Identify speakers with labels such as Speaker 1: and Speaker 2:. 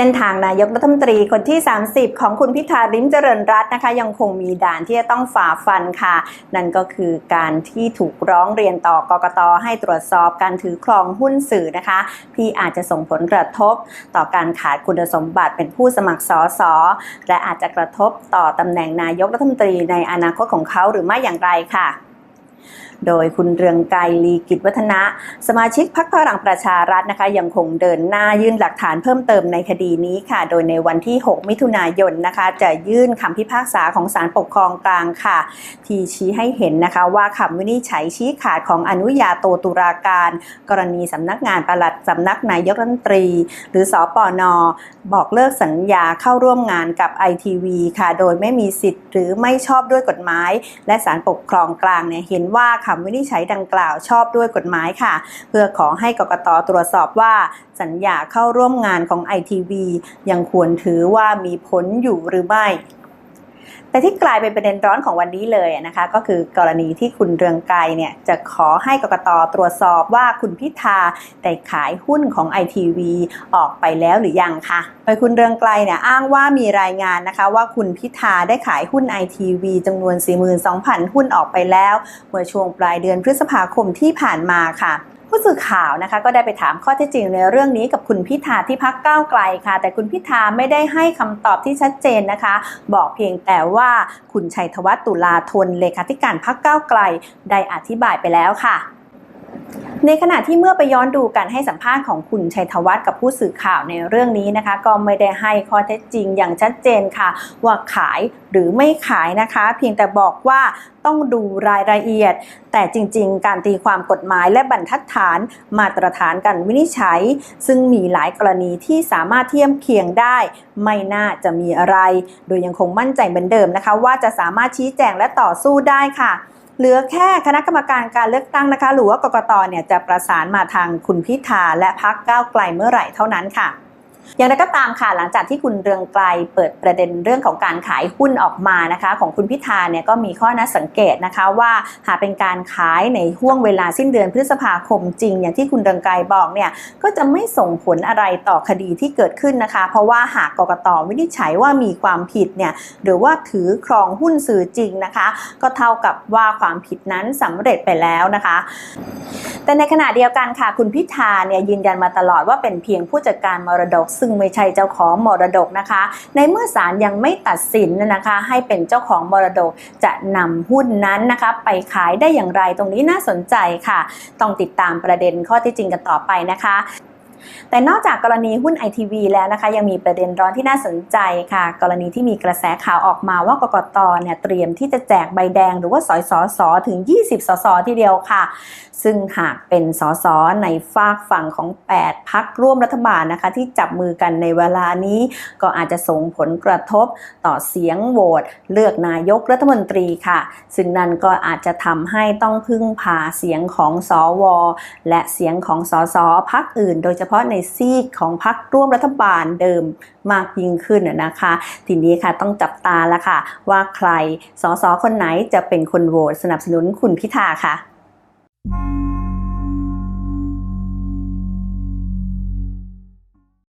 Speaker 1: เส้นทางนายกรัฐมนตรีคนที่ 30 ของคุณพิธาริมเจริญรัตน์นะคะ ยังคงมีด่านที่จะต้องฝ่าฟันค่ะ นั่นก็คือการที่ถูกร้องเรียนต่อกกตให้ตรวจสอบการถือครองหุ้นสื่อนะคะ ที่อาจจะส่งผลกระทบต่อการขาดคุณสมบัติเป็นผู้สมัครสอสอและอาจจะกระทบต่อตำแหน่งนายกรัฐมนตรีในอนาคตของเขาหรือไม่อย่างไรค่ะ โดยคุณเรืองไกรลีกิจวัฒนะ สมาชิกพรรคพลังประชารัฐนะคะ ยังคงเดินหน้ายื่นหลักฐานเพิ่มเติมในคดีนี้ค่ะ โดยในวันที่ 6 มิถุนายนนะคะ จะยื่นคำพิพากษาของศาลปกครองกลางค่ะ ที่ชี้ให้เห็นนะคะว่าคำวินิจฉัยชี้ขาดของอนุญาโตตุลาการ กรณีสำนักงานปลัดสำนักนายกรัฐมนตรี หรือสอปอนอบอกเลิกสัญญาเข้าร่วมงานกับ ITV ค่ะ โดยไม่มีสิทธิ์หรือไม่ชอบด้วยกฎหมาย และศาลปกครองกลางเนี่ยเห็นว่าคำวินิจฉัยดังกล่าวชอบด้วยกฎหมายค่ะ เพื่อขอให้กกตตรวจสอบว่า สัญญาเข้าร่วมงานของไอทีวียังควรถือว่ามีผลอยู่หรือไม่ แต่ที่กลายเป็นประเด็นร้อนของวันนี้เลยนะคะ ก็คือกรณีที่คุณเรืองไกรเนี่ยจะขอให้กกตตรวจสอบว่าคุณพิธาได้ขายหุ้นของ ITV ออกไปแล้วหรือยังคะโดยคุณเรืองไกรเนี่ยอ้างว่ามีรายงานนะคะ ว่าคุณพิธาได้ขายหุ้น ITV จำนวน 42,000 หุ้นออกไปแล้ว เมื่อช่วงปลายเดือนพฤษภาคมที่ผ่านมาค่ะ ผู้สื่อข่าวนะคะก็ได้ไปถามข้อเท็จจริงในเรื่องนี้กับคุณพิธาที่พักก้าวไกลค่ะ แต่คุณพิธาไม่ได้ให้คำตอบที่ชัดเจนนะคะ บอกเพียงแต่ว่าคุณชัยธวัฒน์ตุลาธนเลขาธิการพักก้าวไกลได้อธิบายไปแล้วค่ะ ในขณะที่เมื่อไปย้อนดูการให้สัมภาษณ์ของคุณชัยธวัฒน์กับผู้สื่อข่าวในเรื่องนี้นะคะ ก็ไม่ได้ให้ข้อเท็จจริงอย่างชัดเจนค่ะ ว่าขายหรือไม่ขายนะคะ เพียงแต่บอกว่าต้องดูรายละเอียด แต่จริง ๆ การตีความกฎหมายและบรรทัดฐานมาตรฐานการวินิจฉัย ซึ่งมีหลายกรณีที่สามารถเทียมเคียงได้ ไม่น่าจะมีอะไร โดยยังคงมั่นใจเหมือนเดิมนะคะ ว่าจะสามารถชี้แจงและต่อสู้ได้ค่ะ เหลือแค่คณะกรรมการการเลือกตั้งนะคะ หรือว่ากกตเนี่ยจะประสานมาทางคุณพิธาและพักก้าวไกลเมื่อไหร่เท่านั้นค่ะ อย่างไรก็ตามค่ะหลังจากที่คุณเรืองไกลเปิดประเด็นเรื่องของการขายหุ้นออกมานะคะ ของคุณพิธาเนี่ยก็มีข้อน่าสังเกตนะคะว่าหากเป็นการขายในห่วงเวลาสิ้นเดือนพฤษภาคมจริง อย่างที่คุณเรืองไกรบอกเนี่ยก็จะไม่ส่งผลอะไรต่อคดีที่เกิดขึ้นนะคะ เพราะว่าหากกกตวินิจฉัยว่ามีความผิดเนี่ยหรือว่าถือครองหุ้นสื่อจริงนะคะ ก็เท่ากับว่าความผิดนั้นสำเร็จไปแล้วนะคะ แต่ในขณะเดียวกันค่ะคุณพิธาเนี่ยยืนยันมาตลอดว่าเป็นเพียงผู้จัดการมรดกซึ่งไม่ใช่เจ้าของมรดกนะคะ ในเมื่อศาลยังไม่ตัดสินนะคะ ให้เป็นเจ้าของมรดกจะนำหุ้นนั้นนะคะไปขายได้อย่างไรตรงนี้น่าสนใจค่ะ ต้องติดตามประเด็นข้อที่จริงกันต่อไปนะคะ แต่นอกจากกรณีหุ้นไอทีวีแล้วนะคะยังมีประเด็นร้อนที่น่าสนใจค่ะ กรณีที่มีกระแสข่าวออกมาว่ากกตเนี่ยเตรียมที่จะแจกใบแดงหรือว่าสอยสอสอถึง 20 สสทีเดียวค่ะ ซึ่งหากเป็นสสในฝากฝั่งของ 8 พักร่วมรัฐบาลนะคะ ที่จับมือกันในเวลานี้ก็อาจจะส่งผลกระทบต่อเสียงโหวตเลือกนายกรัฐมนตรีค่ะ ซึ่งนั่นก็อาจจะทำให้ต้องพึ่งพาเสียงของสวและเสียงของสสพักอื่น โดยเฉพาะในซีกของพรรคร่วมรัฐบาลเดิมมากยิ่งขึ้นนะคะ ทีนี้ค่ะต้องจับตาแล้วค่ะ ว่าใครสสคนไหนจะเป็นคนโหวตสนับสนุนคุณพิธาค่ะ